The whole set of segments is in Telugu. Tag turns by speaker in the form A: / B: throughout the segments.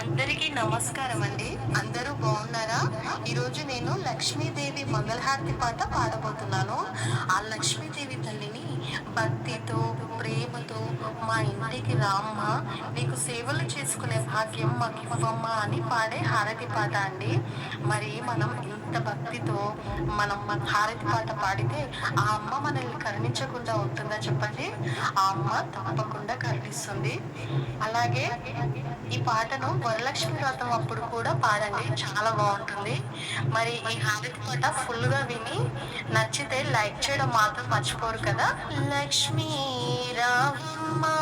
A: అందరికీ నమస్కారం అండి అందరూ బాగున్నారా? ఈరోజు నేను లక్ష్మీదేవి మంగళహారతి పాట పాడబోతున్నాను. ఆ లక్ష్మీదేవి తల్లిని భక్తితో మా ఇంటికి రామ్మ నీకు సేవలు చేసుకునే భాగ్యం మాకు ఇవ్వమ్మా అని పాడే హారతి పాట అండి. మరి మనం ఇంత భక్తితో మనం మన హారతి పాట పాడితే ఆ అమ్మ మనల్ని కరుణించకుండా ఉంటుందా చెప్పండి? ఆ అమ్మ తప్పకుండా కరుణిస్తుంది. అలాగే ఈ పాటను వరలక్ష్మి వ్రతం అప్పుడు కూడా పాడండి. చాలా బాగుంటుంది. మరి ఈ హారతి పాట ఫుల్గా విని నచ్చితే లైక్ చేయడం మాత్రం మర్చిపోరు కదా. లక్ష్మీ రావమ్మ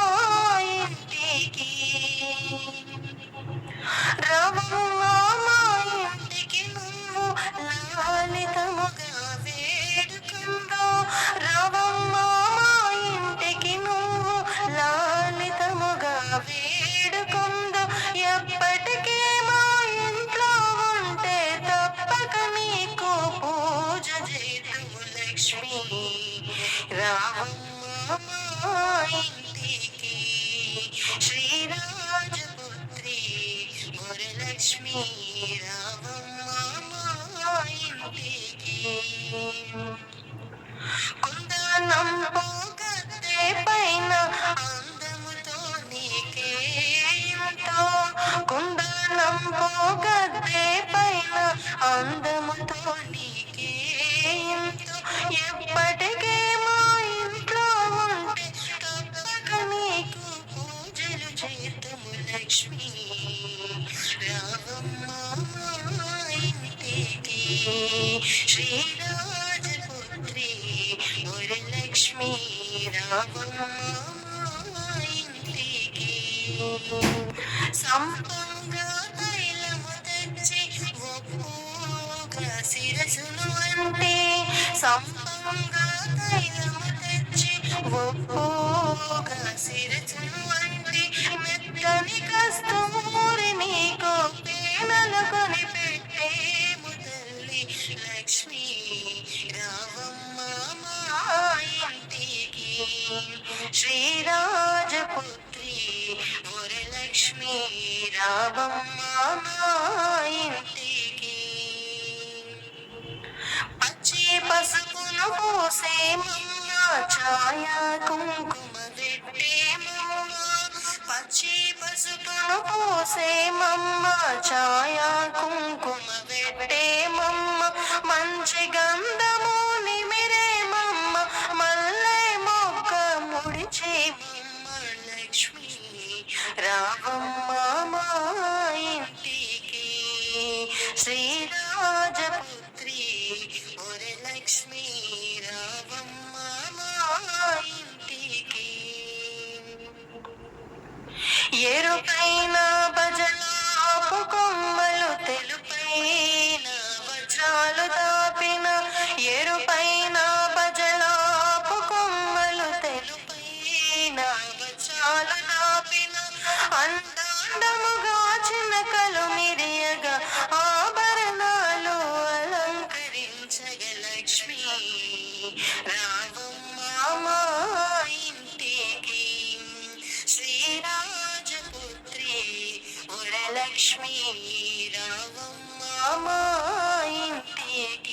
A: పోగద్దే పైన అందముతో నీకే ఎంతో కుందనం పోగద్దే పైన అందముతో నీకే ఎంతో ఎప్పటికే మా ఇంట్లో ఉంటే తప్పక నీకు పూజలు చేతము లక్ష్మి రావమ్మ మా ఇంటికి శ్రీరాజపుత్రి వరలక్ష్మి రావమ్మ మా ఇంటికి సంపంగా తైలము తెచ్చి ఒప్పుగా శిరసును అంటే సంపంగా తైలము తెచ్చి ఒప్పుగా శిరసును అంటే మెత్తని కస్తూరి నీకు శ్రీరాజపుత్రి వరలక్ష్మి రావమ్మ ఇంటికి. పచ్చి పసుపును పోసే మమ్మ ఛాయ కుంకుమ పెట్టే మమ్మ. పచ్చి పసుపును పోసే మమ్మ ఛాయ కుంకుమ పెట్టే మమ్మ. మంచి గంధ ఎరుపైన భజనాపు కొమ్మలు తెలుపైన వజ్రాలు దాపిన. ఎరుపైన భజనాపు కొమ్మలు తెలుపైన వజ్రాలు దాపిన. అందాండముగా చిన్నకలు మిరియగా ఆభరణాలు అలంకరించగ లక్ష్మి. రావమ్మ లక్ష్మీ రాగమ్మ మా ఇంటికి